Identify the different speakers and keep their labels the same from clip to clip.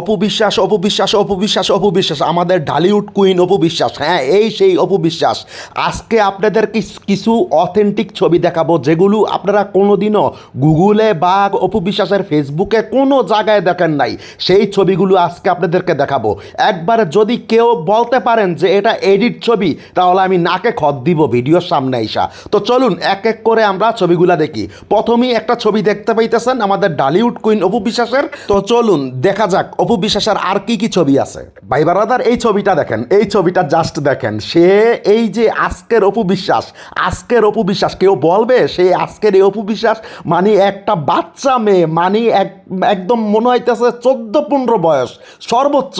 Speaker 1: অপবিশ্বাস অপবিশ্বাস অপবিশ্বাস অপবিশ্বাস। আমাদের ঢালিউড কুইন অপবিশ্বাস। হ্যাঁ এই সেই অপবিশ্বাস। আজকে আপনাদের কিছু অথেন্টিক ছবি দেখাবো, যেগুলো আপনারা কোনোদিনও গুগলে বা অপবিশ্বাসের ফেসবুকে কোনো জায়গায় দেখেন নাই। সেই ছবিগুলো আজকে আপনাদেরকে দেখাবো। একবার যদি কেউ বলতে পারেন যে এটা এডিট ছবি, তাহলে আমি নাকে খত দিব ভিডিওর সামনে আইসা। তো চলুন, এক এক করে আমরা ছবিগুলো দেখি। প্রথমেই একটা ছবি দেখতে পাইতেছেন আমাদের ডালিউড কুইন অপবিশ্বাসের। তো চলুন, দেখা যাক অপু বিশ্বাসের আর কি কি ছবি আছে? ভাই বারাদার, এই ছবিটা দেখেন, এই ছবিটা জাস্ট দেখেন। সে এই যে আজকের অপু বিশ্বাস, আজকের অপু বিশ্বাস, কেউ বলবে সে আজকের এই অপু বিশ্বাস মানে একটা বাচ্চা মেয়ে মানে এক, একদম মনে হইতেছে চোদ্দ পনেরো বয়স, সর্বোচ্চ।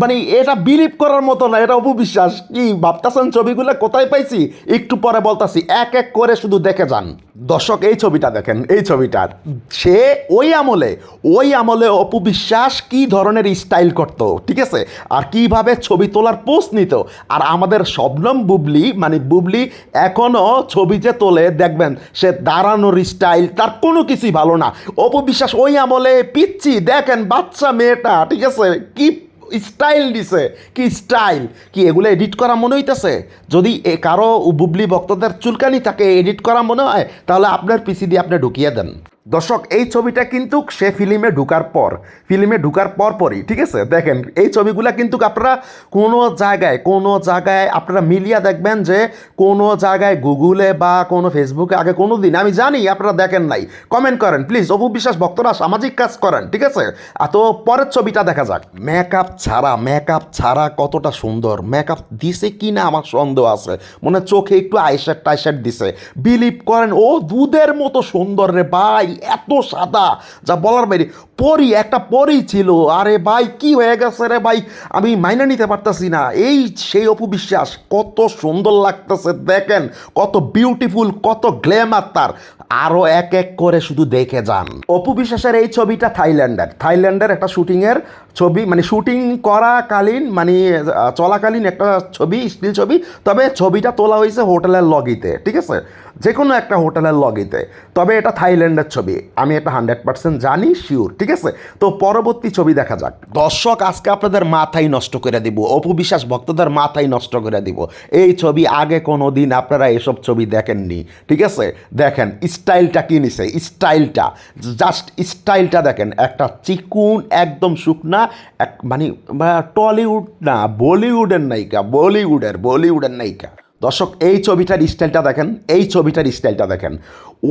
Speaker 1: মানে এটা বিলিভ করার মতো না, এটা অপু বিশ্বাস। কি ভাবতেছেন ছবিগুলো? কোথায় পাইছি? একটু পরে বলতাছি। এক এক করে শুধু দেখে যান। দর্শক, এই ছবিটা দেখেন, এই ছবিটার। সে ওই আমলে ওই আমলে অপু বিশ্বাস কি ধরনের স্টাইল করত, ঠিক আছে? আর কীভাবে ছবি তোলার পোস্ট নিত। আর আমাদের শবনম বুবলি মানে বুবলি এখনও ছবি যে তোলে, দেখবেন, সে দাঁড়ানোর স্টাইল তার কোনো কিছুই ভালো না। অপু বিশ্বাস ওই আমলে, পিচ্ছি, দেখেন, বাচ্চা মেয়েটা, ঠিক আছে? কি স্টাইল দিছে। কি স্টাইল কি এগুলো এডিট করা মনে হইতেছে? যদি কারও বুবলি ভক্তদের চুলকানি থাকে এডিট করা মনে হয়, তাহলে আপনার পিসি দিয়ে আপনি ঢুকিয়ে দেন। দর্শক, এই ছবিটা কিন্তু সে ফিল্মে ঢুকার পর, ফিল্মে ঢুকার পর পরই, ঠিক আছে? দেখেন, এই ছবিগুলো কিন্তু আপনারা কোনো জায়গায় কোনো জায়গায় আপনারা মিলিয়া দেখবেন যে কোনো জায়গায় গুগলে বা কোনো ফেসবুকে আগে কোনো দিন, আমি জানি, আপনারা দেখেন নাই। কমেন্ট করেন, প্লিজ, অপু বিশ্বাস ভক্তরা, সামাজিক কাজ করেন, ঠিক আছে? তো পরের ছবিটা দেখা যাক। মেকআপ ছাড়া মেকআপ ছাড়া কতটা সুন্দর, মেকআপ দিছে কি না আমার সন্দেহ আছে। মনে চোখে একটু আইশ্যাট টাইশ্যাট দিছে। বিলিভ করেন, ও দুধের মতো সুন্দর রে ভাই। এত সাদা, যা বলার বাইরে। পরি, একটা পরি ছিল। আরে ভাই, কি হয়ে গেছে রে ভাই? আমি মাইনে নিতে পারতাছি না। এই সেই অপু বিশ্বাস, কত সুন্দর লাগতেছে, দেখেন, কত বিউটিফুল কত গ্ল্যামার তার। আরও এক এক করে শুধু দেখে যান। অপু বিশ্বাসের এই ছবিটা থাইল্যান্ডের। থাইল্যান্ডের একটা শুটিংয়ের ছবি মানে শুটিং করাকালীন মানে চলাকালীন একটা ছবি, স্টিল ছবি। তবে ছবিটা তোলা হয়েছে হোটেলের লগিতে, ঠিক আছে? যে কোনো একটা হোটেলের লগিতে। তবে এটা থাইল্যান্ডের ছবি। আমি এটা হান্ড্রেড পার্সেন্ট জানি, শিওর, ঠিক আছে? তো পরবর্তী ছবি দেখা যাক। দর্শক, আজকে আপনাদের মাথায় নষ্ট করে দিব। অপু বিশ্বাস ভক্তদের মাথায় নষ্ট করে দিব। এই ছবি আগে কোনো দিন আপনারা এসব ছবি দেখেননি, ঠিক আছে? দেখেন, স্টাইলটা কি নিছে? স্টাইলটা, জাস্ট স্টাইলটা দেখেন। একটা চিকুন, একদম শুকনা, এক মানে টলিউড না, বলিউডের নায়িকা, বলিউডের বলিউডের নায়িকা। দর্শক, এই ছবিটার স্টাইলটা দেখেন, এই ছবিটার স্টাইলটা দেখেন।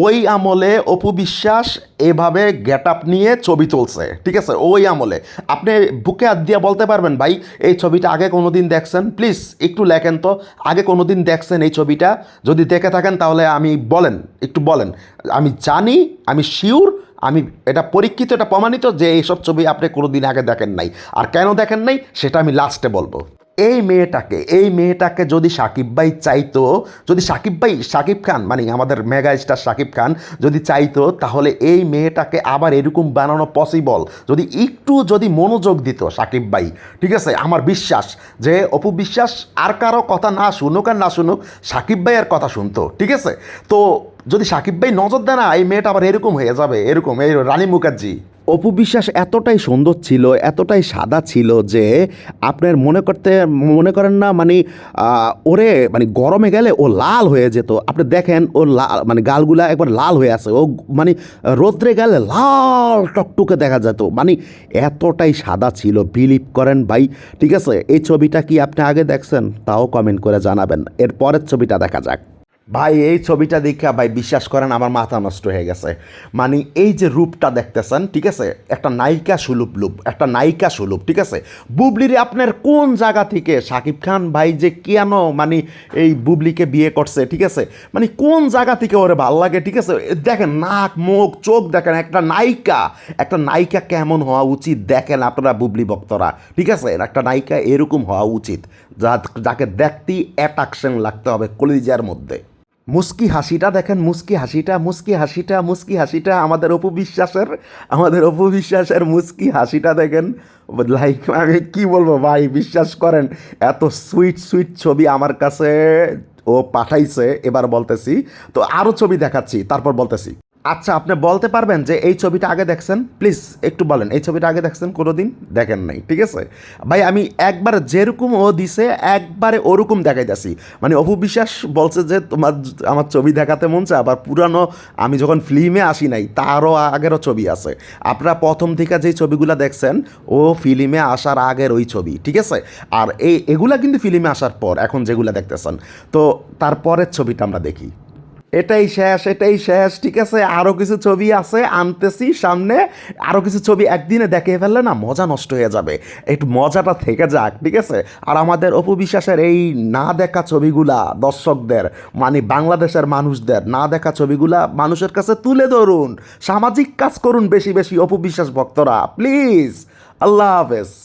Speaker 1: ওই আমলে অপু বিশ্বাস এভাবে গেট আপ নিয়ে ছবি তুলছে, ঠিক আছে? ওই আমলে। আপনি বুকে হাত দিয়ে বলতে পারবেন, ভাই, এই ছবিটা আগে কোনো দিন দেখছেন? প্লিজ একটু লেখেন তো, আগে কোনো দিন দেখছেন এই ছবিটা? যদি দেখে থাকেন, তাহলে আমি বলেন, একটু বলেন। আমি জানি, আমি শিওর আমি, এটা পরীক্ষিত, এটা প্রমাণিত যে এইসব ছবি আপনি কোনো দিন আগে দেখেন নাই। আর কেন দেখেন নাই, সেটা আমি লাস্টে বলব। এই মেয়েটাকে এই মেয়েটাকে যদি সাকিব ভাই চাইতো, যদি সাকিব ভাই, সাকিব খান মানে আমাদের মেগা স্টার সাকিব খান যদি চাইতো, তাহলে এই মেয়েটাকে আবার এরকম বানানো পসিবল যদি একটু যদি মনোযোগ দিত সাকিব ভাই, ঠিক আছে? আমার বিশ্বাস যে, অপু বিশ্বাস আর কারও কথা না শুনুক আর না শুনুক, সাকিব ভাইয়ের কথা শুনতো, ঠিক আছে? তো যদি সাকিব ভাই নজর দেয় না, এই মেয়েটা আবার এরকম হয়ে যাবে, এরকম, এই রানী মুখার্জি। অপু বিশ্বাস এতটাই সুন্দর ছিল, এতটাই সাদা ছিল যে আপনার মনে করতে, মনে করেন না মানে ওরে মানে গরমে গেলে ও লাল হয়ে যেত। আপনি দেখেন, ও লাল মানে গালগুলা একবার লাল হয়ে আছে। ও মানে রোদ্রে গেলে লাল টকটকে দেখা যেত। মানে এতটাই সাদা ছিল বিলিভ করেন ভাই। ঠিক আছে? এই ছবিটা কি আপনি আগে দেখছেন? তাও কমেন্ট করে জানাবেন। এর পরের ছবিটা দেখা যাক। ভাই, এই ছবিটা দেখে ভাই বিশ্বাস করেন আমার মাথা নষ্ট হয়ে গেছে। মানে এই যে রূপটা দেখতেছেন, ঠিক আছে? একটা নায়িকা সুলুপ লুপ, একটা নায়িকা সুলুপ, ঠিক আছে? বুবলিরে আপনার কোন জায়গা থেকে? সাকিব খান ভাই যে কেন মানে এই বুবলিকে বিয়ে করছে, ঠিক আছে? মানে কোন জায়গা থেকে ওরে ভালো লাগে, ঠিক আছে? দেখেন নাক, মুখ, চোখ দেখেন, একটা নায়িকা একটা নায়িকা কেমন হওয়া উচিত দেখেন আপনারা বুবলি ভক্তরা, ঠিক আছে? একটা নায়িকা এরকম হওয়া উচিত, যা যাকে দেখতেই অ্যাট্রাকশন লাগতে হবে কলিজার মধ্যে। মুস্কি হাসিটা দেখেন, মুস্কি হাসিটা মুস্কি হাসিটা মুস্কি হাসিটা আমাদের অপবিশ্বাসের আমাদের অপবিশ্বাসের মুস্কি হাসিটা দেখেন। লাইক আমি কী বলব ভাই, বিশ্বাস করেন, এত সুইট সুইট ছবি আমার কাছে ও পাঠাইছে, এবার বলতেছি। তো আরও ছবি দেখাচ্ছি, তারপর বলতেছি। আচ্ছা আপনি বলতে পারবেন যে এই ছবিটা আগে দেখছেন? প্লিজ, একটু বলেন, এই ছবিটা আগে দেখছেন? কোনো দিন দেখেন নাই, ঠিক আছে? ভাই, আমি একবার যেরকম ও দিছে, একবারে ওরকম দেখাইতেছি। মানে অপু বিশ্বাস বলছে যে, তোমার আমার ছবি দেখাতে মন চায়, আবার পুরানো, আমি যখন ফিল্মে আসি নাই, তারও আগেরও ছবি আছে। আপনারা প্রথম থেকে যেই ছবিগুলো দেখছেন, ও ফিল্মে আসার আগের ওই ছবি, ঠিক আছে? আর এই, এগুলা কিন্তু ফিল্মে আসার পর, এখন যেগুলো দেখতেছেন। তো তারপরের ছবিটা আমরা দেখি। এটাই শেষ এটাই শেষ, ঠিক আছে? আরও কিছু ছবি আছে, আনতেছি সামনে। আরও কিছু ছবি একদিনে দেখে ফেললে না মজা নষ্ট হয়ে যাবে। একটু মজাটা থেকে যাক, ঠিক আছে? আর আমাদের অপবিশ্বাসের এই না দেখা ছবিগুলা দর্শকদের মানে বাংলাদেশের মানুষদের না দেখা ছবিগুলা মানুষের কাছে তুলে ধরুন। সামাজিক কাজ করুন বেশি বেশি অপবিশ্বাস ভক্তরা, প্লিজ। আল্লাহ হাফেজ।